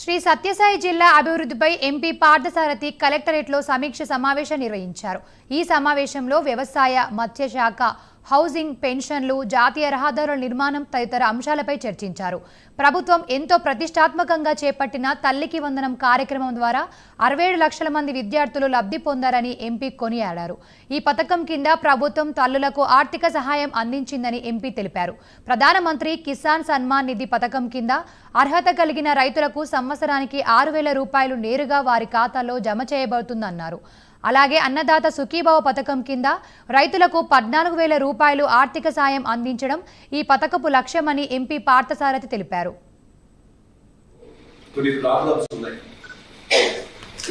శ్రీ సత్యసాయి జిల్లా అభివృద్ధిపై ఎంపీ పార్థసారథి కలెక్టరేట్లో సమీక్ష సమావేశం నిర్వహించారు. ఈ సమావేశంలో వ్యవసాయ మత్స్యశాఖ హౌసింగ్ పెన్షన్లు జాతీయ రహదారుల నిర్మాణం తదితర అంశాలపై చర్చించారు. ప్రభుత్వం ఎంతో ప్రతిష్టాత్మకంగా చేపట్టిన తల్లికి వందనం కార్యక్రమం ద్వారా అరవై ఏడు లక్షల మంది విద్యార్థులు లబ్ధి పొందారని ఎంపీ కొనియాడారు. ఈ పథకం కింద ప్రభుత్వం తల్లులకు ఆర్థిక సహాయం అందించిందని ఎంపీ తెలిపారు. ప్రధానమంత్రి కిసాన్ సన్మాన్ నిధి పథకం కింద అర్హత కలిగిన రైతులకు సంవత్సరానికి ఆరు వేల రూపాయలు నేరుగా వారి ఖాతాలో జమ చేయబడుతుందన్నారు. అలాగే అన్నదాత సుఖీభావ పథకం కింద రైతులకు పద్నాలుగు వేల రూపాయలు ఆర్థిక సాయం అందించడం ఈ పథకపు లక్ష్యమని ఎంపీ పార్థసారథి తెలిపారు.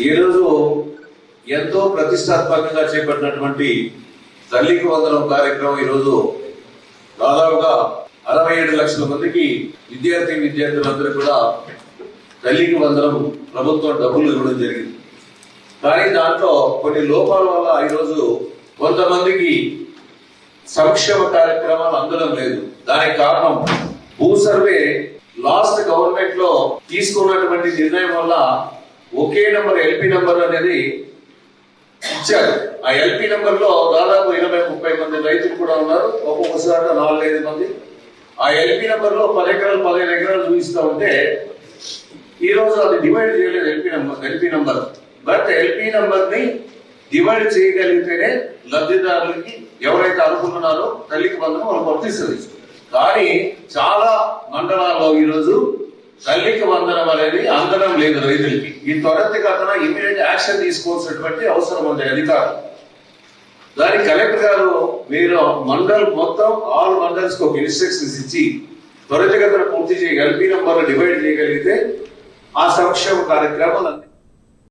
ఈరోజు ఎంతో ప్రతిష్టాత్మకంగా చేపట్టినటువంటి తల్లికి వందనం కార్యక్రమం ఈరోజు దాదాపుగా అరవై ఏడు లక్షల మందికి విద్యార్థి విద్యార్థులందరూ కూడా తల్లికి వందనం ప్రభుత్వం డబ్బులు ఇవ్వడం జరిగింది. కానీ దాంట్లో కొన్ని లోపాల వల్ల ఈరోజు కొంతమందికి సంక్షేమ కార్యక్రమాలు అందడం లేదు. దానికి కారణం భూ సర్వే. లాస్ట్ గవర్నమెంట్లో తీసుకున్నటువంటి నిర్ణయం వల్ల ఒకే నంబర్ ఎల్పి నంబర్ అనేది ఇచ్చారు. ఆ ఎల్పి నంబర్లో దాదాపు ఇరవై ముప్పై మంది రైతులు కూడా ఉన్నారు. ఒక్కొక్కసారి నాలుగైదు మంది. ఆ ఎల్పి నెంబర్లో పది ఎకరాలు పదిహేను ఎకరాలు చూపిస్తా ఉంటే ఈ రోజు అది డివైడ్ చేయలేదు LP number LP number but LP నెంబర్ని డివైడ్ చేయగలిగితేనే లబ్ధిదారులకి ఎవరైతే అనుకుంటున్నారో తల్లికి బంధనం వాళ్ళకి వర్తిస్తుంది కానీ చాలా మండలాల్లో ఈరోజు తల్లికి వందనం అనేది అందడం లేదు రైతులకి. ఈ త్వరితగతన ఇమీడియట్ యాక్షన్ తీసుకోవాల్సినటువంటి అవసరం ఉంది అధికారులు. దానికి కలెక్టర్ గారు మీరు మండల్ మొత్తం ఆల్ మండల్స్ ఒక ఇన్స్ట్రక్షన్స్ ఇచ్చి త్వరితగతిన పూర్తి చేయగలిగి నంబర్లు డివైడ్ చేయగలిగితే ఆ సంక్షేమ కార్యక్రమాలు